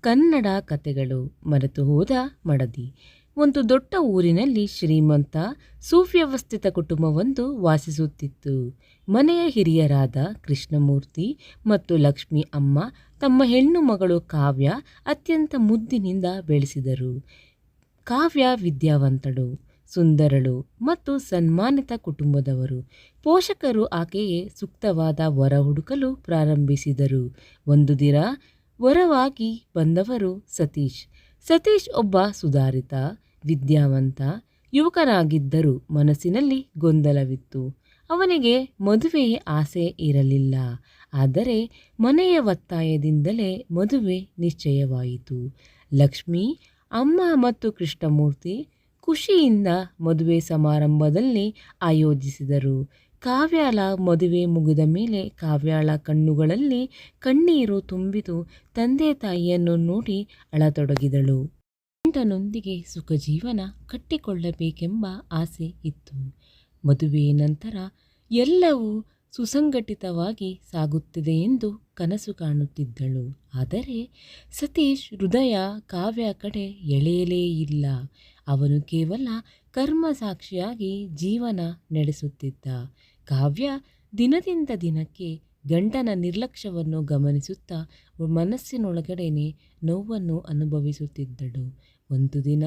ಕನ್ನಡ ಕತೆಗಳು ಮರೆತು ಹೋದ ಮಡದಿ. ಒಂದು ದೊಡ್ಡ ಊರಿನಲ್ಲಿ ಶ್ರೀಮಂತ, ಸುವ್ಯವಸ್ಥಿತ ಕುಟುಂಬವೊಂದು ವಾಸಿಸುತ್ತಿತ್ತು. ಮನೆಯ ಹಿರಿಯರಾದ ಕೃಷ್ಣಮೂರ್ತಿ ಮತ್ತು ಲಕ್ಷ್ಮಿ ಅಮ್ಮ ತಮ್ಮ ಹೆಣ್ಣು ಮಗಳು ಕಾವ್ಯ ಅತ್ಯಂತ ಮುದ್ದಿನಿಂದ ಬೆಳೆಸಿದರು. ಕಾವ್ಯ ವಿದ್ಯಾವಂತಳು, ಸುಂದರಳು ಮತ್ತು ಸನ್ಮಾನಿತ ಕುಟುಂಬದವರು. ಪೋಷಕರು ಆಕೆಯೇ ಸೂಕ್ತವಾದ ವರ ಹುಡುಕಲು ಪ್ರಾರಂಭಿಸಿದರು. ಒಂದು ದಿನ ವರವಾಗಿ ಬಂದವರು ಸತೀಶ್. ಸತೀಶ್ ಒಬ್ಬ ಸುಧಾರಿತ, ವಿದ್ಯಾವಂತ ಯುವಕನಾಗಿದ್ದರೂ ಮನಸ್ಸಿನಲ್ಲಿ ಗೊಂದಲವಿತ್ತು. ಅವನಿಗೆ ಮದುವೆಯ ಆಸೆ ಇರಲಿಲ್ಲ. ಆದರೆ ಮನೆಯ ಒತ್ತಾಯದಿಂದಲೇ ಮದುವೆ ನಿಶ್ಚಯವಾಯಿತು. ಲಕ್ಷ್ಮಿ, ಅಮ್ಮ ಮತ್ತು ಕೃಷ್ಣಮೂರ್ತಿ ಖುಷಿಯಿಂದ ಮದುವೆ ಸಮಾರಂಭದಲ್ಲಿ ಆಯೋಜಿಸಿದರು. ಕಾವ್ಯಾಳ ಮದುವೆ ಮುಗಿದ ಮೇಲೆ ಕಾವ್ಯಾಳ ಕಣ್ಣುಗಳಲ್ಲಿ ಕಣ್ಣೀರು ತುಂಬಿತು. ತಂದೆ ತಾಯಿಯನ್ನು ನೋಡಿ ಅಳತೊಡಗಿದಳು. ಗಂಡನೊಂದಿಗೆ ಸುಖ ಜೀವನ ಕಟ್ಟಿಕೊಳ್ಳಬೇಕೆಂಬ ಆಸೆ ಇತ್ತು. ಮದುವೆಯ ನಂತರ ಎಲ್ಲವೂ ಸುಸಂಘಟಿತವಾಗಿ ಸಾಗುತ್ತಿದೆ ಎಂದು ಕನಸು ಕಾಣುತ್ತಿದ್ದಳು. ಆದರೆ ಸತೀಶ್ ಹೃದಯ ಕಾವ್ಯ ಕಡೆ ಎಳೆಯಲೇ ಇಲ್ಲ. ಅವನು ಕೇವಲ ಕರ್ಮ ಸಾಕ್ಷಿಯಾಗಿ ಜೀವನ ನಡೆಸುತ್ತಿದ್ದ. ಕಾವ್ಯ ದಿನದಿಂದ ದಿನಕ್ಕೆ ಗಂಡನ ನಿರ್ಲಕ್ಷ್ಯವನ್ನು ಗಮನಿಸುತ್ತಾ ಮನಸ್ಸಿನೊಳಗಡೆನೆ ನೋವನ್ನು ಅನುಭವಿಸುತ್ತಿದ್ದಳು. ಒಂದು ದಿನ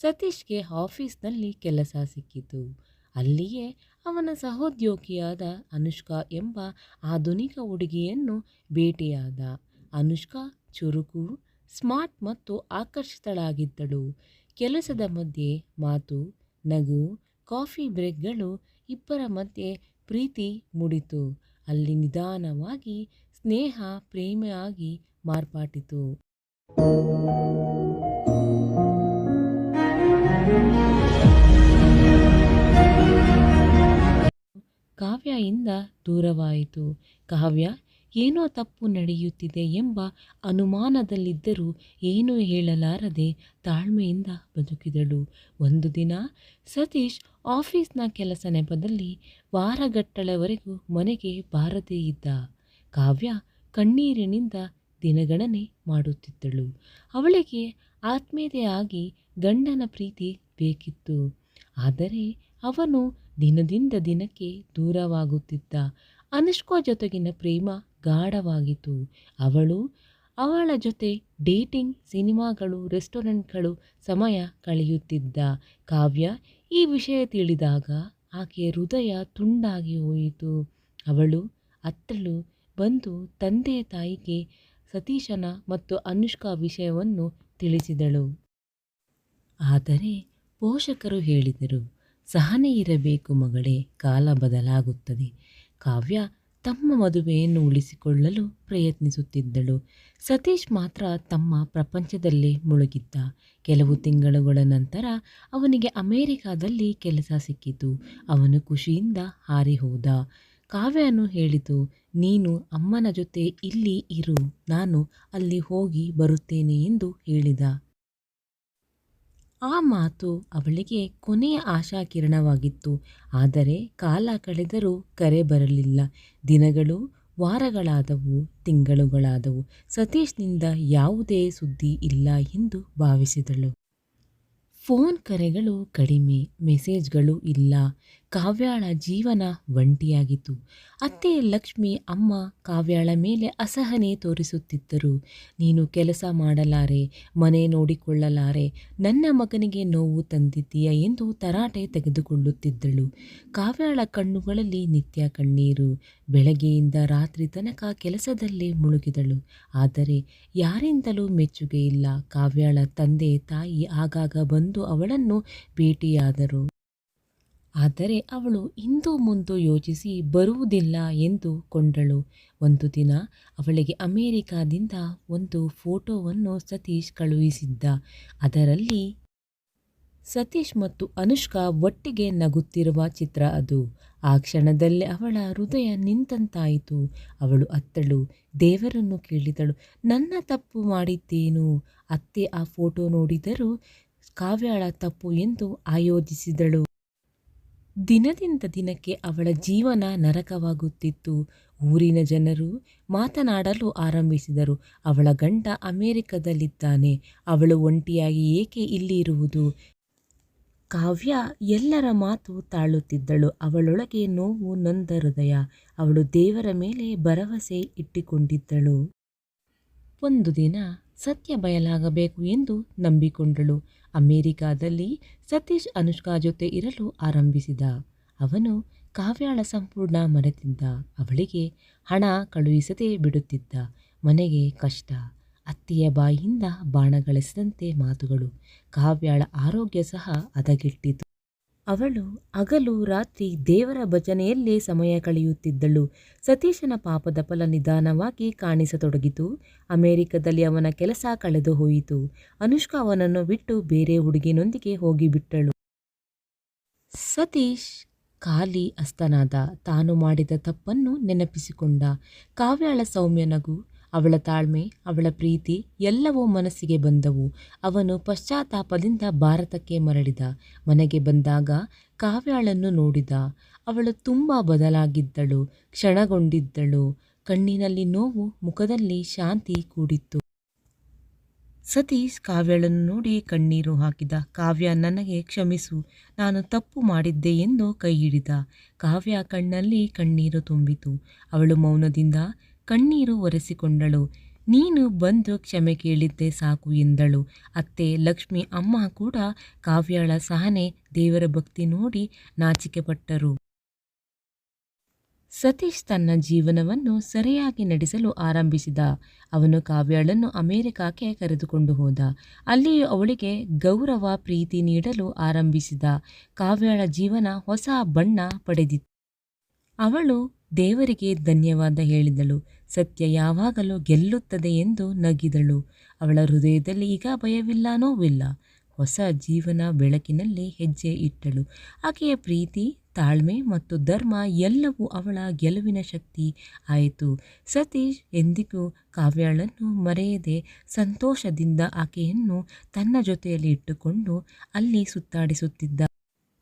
ಸತೀಶ್ಗೆ ಆಫೀಸ್ನಲ್ಲಿ ಕೆಲಸ ಸಿಕ್ಕಿತು. ಅಲ್ಲಿಯೇ ಅವನ ಸಹೋದ್ಯೋಗಿಯಾದ ಅನುಷ್ಕಾ ಎಂಬ ಆಧುನಿಕ ಹುಡುಗಿಯನ್ನು ಭೇಟಿಯಾದ. ಅನುಷ್ಕಾ ಚುರುಕು, ಸ್ಮಾರ್ಟ್ ಮತ್ತು ಆಕರ್ಷಿತಳಾಗಿದ್ದಳು. ಕೆಲಸದ ಮಧ್ಯೆ ಮಾತು, ನಗು, ಕಾಫಿ ಬ್ರೇಕ್ಗಳು ಇಬ್ಬರ ಮಧ್ಯೆ ಪ್ರೀತಿ ಮೂಡಿತು. ಅಲ್ಲಿ ನಿಧಾನವಾಗಿ ಸ್ನೇಹ ಪ್ರೇಮಿಯಾಗಿ ಮಾರ್ಪಾಟಿತು. ಕಾವ್ಯಯಿಂದ ದೂರವಾಯಿತು. ಕಾವ್ಯ, ಏನೋ ತಪ್ಪು ನಡೆಯುತ್ತಿದೆ ಎಂಬ ಅನುಮಾನದಲ್ಲಿದ್ದರೂ ಏನೂ ಹೇಳಲಾರದೆ ತಾಳ್ಮೆಯಿಂದ ಬದುಕಿದಳು. ಒಂದು ದಿನ ಸತೀಶ್ ಆಫೀಸ್ನ ಕೆಲಸ ನೆಪದಲ್ಲಿ ವಾರಗಟ್ಟಳವರೆಗೂ ಮನೆಗೆ ಬಾರದೇ ಇದ್ದ. ಕಾವ್ಯ ಕಣ್ಣೀರಿನಿಂದ ದಿನಗಣನೆ ಮಾಡುತ್ತಿದ್ದಳು. ಅವಳಿಗೆ ಆತ್ಮೀಯತೆಯಾಗಿ ಗಂಡನ ಪ್ರೀತಿ ಬೇಕಿತ್ತು. ಆದರೆ ಅವನು ದಿನದಿಂದ ದಿನಕ್ಕೆ ದೂರವಾಗುತ್ತಿದ್ದ ಅನುಷ್ಕಾ ಜೊತೆಗಿನ ಪ್ರೇಮ ಗಾಢವಾಗಿತ್ತು. ಅವಳು ಅವಳ ಜೊತೆ ಡೇಟಿಂಗ್ ಸಿನಿಮಾಗಳು, ರೆಸ್ಟೋರೆಂಟ್ಗಳು ಸಮಯ ಕಳೆಯುತ್ತಿದ್ದ. ಕಾವ್ಯ ಈ ವಿಷಯ ತಿಳಿದಾಗ ಆಕೆಯ ಹೃದಯ ತುಂಡಾಗಿ ಹೋಯಿತು. ಅವಳು ಅತ್ತಳು ಬಂದು ತಂದೆ ತಾಯಿಗೆ ಸತೀಶನ ಮತ್ತು ಅನುಷ್ಕಾ ವಿಷಯವನ್ನು ತಿಳಿಸಿದಳು. ಆದರೆ ಪೋಷಕರು ಹೇಳಿದರು ಸಹನೆ ಇರಬೇಕು ಮಗಳೇ, ಕಾಲ ಬದಲಾಗುತ್ತದೆ. ಕಾವ್ಯ ತಮ್ಮ ಮದುವೆಯನ್ನು ಉಳಿಸಿಕೊಳ್ಳಲು ಪ್ರಯತ್ನಿಸುತ್ತಿದ್ದಳು. ಸತೀಶ್ ಮಾತ್ರ ತಮ್ಮ ಪ್ರಪಂಚದಲ್ಲೇ ಮುಳುಗಿದ್ದ. ಕೆಲವು ತಿಂಗಳುಗಳ ನಂತರ ಅವನಿಗೆ ಅಮೆರಿಕಾದಲ್ಲಿ ಕೆಲಸ ಸಿಕ್ಕಿತು. ಅವನು ಖುಷಿಯಿಂದ ಹಾರಿ ಹೋದ ಕಾವ್ಯನು ಹೇಳಿತು, ನೀನು ಅಮ್ಮನ ಜೊತೆ ಇಲ್ಲಿ ಇರು. ನಾನು ಅಲ್ಲಿ ಹೋಗಿ ಬರುತ್ತೇನೆ ಎಂದು ಹೇಳಿದ. ಆ ಮಾತು ಅವಳಿಗೆ ಕೊನೆಯ ಆಶಾಕಿರಣವಾಗಿತ್ತು. ಆದರೆ ಕಾಲ ಕಳೆದರೂ ಕರೆ ಬರಲಿಲ್ಲ. ದಿನಗಳು ವಾರಗಳಾದವು, ತಿಂಗಳುಗಳಾದವು. ಸತೀಶ್ನಿಂದ ಯಾವುದೇ ಸುದ್ದಿ ಇಲ್ಲ ಎಂದು ಭಾವಿಸಿದಳು. ಫೋನ್ ಕರೆಗಳು ಕಡಿಮೆ, ಮೆಸೇಜ್ಗಳು ಇಲ್ಲ. ಕಾವ್ಯಾಳ ಜೀವನ ಒಂಟಿಯಾಗಿತ್ತು. ಅತ್ತೆ ಲಕ್ಷ್ಮಿ ಅಮ್ಮ ಕಾವ್ಯಾಳ ಮೇಲೆ ಅಸಹನೆ ತೋರಿಸುತ್ತಿದ್ದರು. ನೀನು ಕೆಲಸ ಮಾಡಲಾರೆ, ಮನೆ ನೋಡಿಕೊಳ್ಳಲಾರೆ, ನನ್ನ ಮಗನಿಗೆ ನೋವು ತಂದಿದ್ದೀಯ? ಎಂದು ತರಾಟೆ ತೆಗೆದುಕೊಳ್ಳುತ್ತಿದ್ದಳು. ಕಾವ್ಯಾಳ ಕಣ್ಣುಗಳಲ್ಲಿ ನಿತ್ಯ ಕಣ್ಣೀರು. ಬೆಳಗ್ಗೆಯಿಂದ ರಾತ್ರಿ ತನಕ ಕೆಲಸದಲ್ಲೇ ಮುಳುಗಿದಳು. ಆದರೆ ಯಾರಿಂದಲೂ ಮೆಚ್ಚುಗೆ ಇಲ್ಲ. ಕಾವ್ಯಾಳ ತಂದೆ ತಾಯಿ ಆಗಾಗ ಬಂದು ಅವಳನ್ನು ಭೇಟಿಯಾದರು. ಆದರೆ ಅವಳು ಇಂದು ಮುಂದು ಯೋಚಿಸಿ ಬರುವುದಿಲ್ಲ ಎಂದು ಕೊಂಡಳು. ಒಂದು ದಿನ ಅವಳಿಗೆ ಅಮೆರಿಕಾದಿಂದ ಒಂದು ಫೋಟೋವನ್ನು ಸತೀಶ್ ಕಳುಹಿಸಿದ್ದ. ಅದರಲ್ಲಿ, ಸತೀಶ್ ಮತ್ತು ಅನುಷ್ಕಾ ಒಟ್ಟಿಗೆ ನಗುತ್ತಿರುವ ಚಿತ್ರ ಅದು. ಆ ಕ್ಷಣದಲ್ಲೇ ಅವಳ ಹೃದಯ ನಿಂತಂತಾಯಿತು. ಅವಳು ಅತ್ತಳು, ದೇವರನ್ನು ಕೇಳಿದಳು, ನನ್ನ ತಪ್ಪು ಮಾಡಿದ್ದೇನು? ಅತ್ತೆ ಆ ಫೋಟೋ ನೋಡಿದರೂ ಕಾವ್ಯಾಳ ತಪ್ಪು ಎಂದು ಆಯೋಜಿಸಿದಳು. ದಿನದಿಂದ ದಿನಕ್ಕೆ ಅವಳ ಜೀವನ ನರಕವಾಗುತ್ತಿತ್ತು. ಊರಿನ ಜನರು ಮಾತನಾಡಲು ಆರಂಭಿಸಿದರು. ಅವಳ ಗಂಡ ಅಮೆರಿಕದಲ್ಲಿದ್ದಾನೆ. ಅವಳು ಒಂಟಿಯಾಗಿ ಏಕೆ ಇಲ್ಲಿ ಇರುವುದು? ಕಾವ್ಯ ಎಲ್ಲರ ಮಾತು ತಾಳುತ್ತಿದ್ದಳು. ಅವಳೊಳಗೆ ನೋವು ನೊಂದ ಹೃದಯ. ಅವಳು ದೇವರ ಮೇಲೆ ಭರವಸೆ ಇಟ್ಟುಕೊಂಡಿದ್ದಳು. ಒಂದು ದಿನ ಸತ್ಯ ಬಯಲಾಗಬೇಕು ಎಂದು ನಂಬಿಕೊಂಡಳು. ಅಮೆರಿಕಾದಲ್ಲಿ ಸತೀಶ್ ಅನುಷ್ಕಾ ಜೊತೆ ಇರಲು ಆರಂಭಿಸಿದ. ಅವನು ಕಾವ್ಯಾಳ ಸಂಪೂರ್ಣ ಮರೆತಿದ್ದ. ಅವಳಿಗೆ ಹಣ ಕಳುಹಿಸದೆ ಬಿಡುತ್ತಿದ್ದ. ಮನೆಗೆ ಕಷ್ಟ, ಅತ್ತಿಯ ಬಾಯಿಯಿಂದ ಬಾಣಗಳಿಸಿದಂತೆ ಮಾತುಗಳು. ಕಾವ್ಯಾಳ ಆರೋಗ್ಯ ಸಹ ಹದಗೆಟ್ಟಿತು ಅವಳು ಹಗಲು ರಾತ್ರಿ ದೇವರ ಭಜನೆಯಲ್ಲೇ ಸಮಯ ಕಳೆಯುತ್ತಿದ್ದಳು. ಸತೀಶನ ಪಾಪದ ಫಲ ನಿಧಾನವಾಗಿ ಕಾಣಿಸತೊಡಗಿತು. ಅಮೆರಿಕದಲ್ಲಿ ಅವನ ಕೆಲಸ ಕಳೆದು ಹೋಯಿತು. ಅನುಷ್ಕಾ ಅವನನ್ನು ಬಿಟ್ಟು ಬೇರೆ ಹುಡುಗಿನೊಂದಿಗೆ ಹೋಗಿಬಿಟ್ಟಳು. ಸತೀಶ್ ಖಾಲಿ ಅಸ್ತನಾದ ತಾನು ಮಾಡಿದ ತಪ್ಪನ್ನು ನೆನಪಿಸಿಕೊಂಡ. ಕಾವ್ಯಾಳ ಸೌಮ್ಯ ನಗು ಅವಳ ತಾಳ್ಮೆ, ಅವಳ ಪ್ರೀತಿ ಎಲ್ಲವೂ ಮನಸ್ಸಿಗೆ ಬಂದವು. ಅವನು ಪಶ್ಚಾತ್ತಾಪದಿಂದ ಭಾರತಕ್ಕೆ ಮರಳಿದ. ಮನೆಗೆ ಬಂದಾಗ ಕಾವ್ಯಾಳನ್ನು ನೋಡಿದ. ಅವಳು ತುಂಬ ಬದಲಾಗಿದ್ದಳು, ಕ್ಷಣಗೊಂಡಿದ್ದಳು. ಕಣ್ಣಿನಲ್ಲಿ ನೋವು, ಮುಖದಲ್ಲಿ ಶಾಂತಿ ಕೂಡಿತ್ತು. ಸತೀಶ್ ಕಾವ್ಯಳನ್ನು ನೋಡಿ ಕಣ್ಣೀರು ಹಾಕಿದ. ಕಾವ್ಯ, ನನಗೆ ಕ್ಷಮಿಸು, ನಾನು ತಪ್ಪು ಮಾಡಿದ್ದೆ ಎಂದು ಕೈ ಹಿಡಿದ ಕಾವ್ಯ ಕಣ್ಣಲ್ಲಿ ಕಣ್ಣೀರು ತುಂಬಿತು. ಅವಳು ಮೌನದಿಂದ ಕಣ್ಣೀರು ಒರೆಸಿಕೊಂಡಳು. ನೀನು ಬಂದು ಕ್ಷಮೆ ಕೇಳಿದ್ದೆ ಸಾಕು ಎಂದಳು. ಅತ್ತೆ, ಲಕ್ಷ್ಮಿ, ಅಮ್ಮ ಕೂಡ ಕಾವ್ಯಾಳ ಸಹನೆ ದೇವರ ಭಕ್ತಿ ನೋಡಿ ನಾಚಿಕೆಪಟ್ಟರು. ಸತೀಶ್ ತನ್ನ ಜೀವನವನ್ನು ಸರಿಯಾಗಿ ನಡೆಸಲು ಆರಂಭಿಸಿದ. ಅವನು ಕಾವ್ಯಾಳನ್ನು ಅಮೆರಿಕಕ್ಕೆ ಕರೆದುಕೊಂಡು ಹೋದ. ಅಲ್ಲಿಯೂ ಅವಳಿಗೆ ಗೌರವ, ಪ್ರೀತಿ ನೀಡಲು ಆರಂಭಿಸಿದ. ಕಾವ್ಯಾಳ ಜೀವನ ಹೊಸ ಬಣ್ಣ ಪಡೆದಿತ್ತು. ಅವಳು ದೇವರಿಗೆ ಧನ್ಯವಾದ ಹೇಳಿದಳು. ಸತ್ಯ ಯಾವಾಗಲೂ ಗೆಲ್ಲುತ್ತದೆ ಎಂದು ನಗಿದಳು. ಅವಳ ಹೃದಯದಲ್ಲಿ ಈಗ ಭಯವಿಲ್ಲ, ನೋವಿಲ್ಲ. ಹೊಸ ಜೀವನ ಬೆಳಕಿನಲ್ಲಿ ಹೆಜ್ಜೆ ಇಟ್ಟಳು. ಆಕೆಯ ಪ್ರೀತಿ, ತಾಳ್ಮೆ ಮತ್ತು ಧರ್ಮ ಎಲ್ಲವೂ ಅವಳ ಗೆಲುವಿನ ಶಕ್ತಿ ಆಯಿತು. ಸತೀಶ್ ಎಂದಿಗೂ ಕಾವ್ಯಾಳನ್ನು ಮರೆಯದೆ ಸಂತೋಷದಿಂದ ಆಕೆಯನ್ನು ತನ್ನ ಜೊತೆಯಲ್ಲಿ ಇಟ್ಟುಕೊಂಡು ಅಲ್ಲಿ ಸುತ್ತಾಡಿಸುತ್ತಿದ್ದ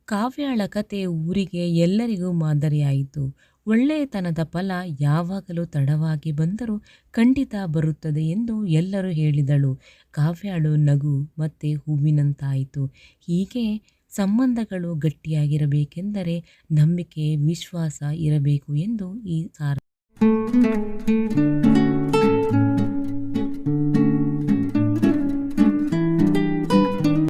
ಕಾವ್ಯಾಳ ಕತೆ ಊರಿಗೆ ಎಲ್ಲರಿಗೂ ಮಾದರಿಯಾಯಿತು. ಒಳ್ಳೆಯತನದ ಫಲ ಯಾವಾಗಲೂ ತಡವಾಗಿ ಬಂದರೂ ಖಂಡಿತ ಬರುತ್ತದೆ ಎಂದು ಎಲ್ಲರೂ ಹೇಳಿದಳು. ಕಾವ್ಯಾಳು ನಗು ಮತ್ತೆ ಹೂವಿನಂತಾಯಿತು. ಹೀಗೆ ಸಂಬಂಧಗಳು ಗಟ್ಟಿಯಾಗಿರಬೇಕೆಂದರೆ ನಂಬಿಕೆ, ವಿಶ್ವಾಸ ಇರಬೇಕು ಎಂದು ಈ ಸಾರ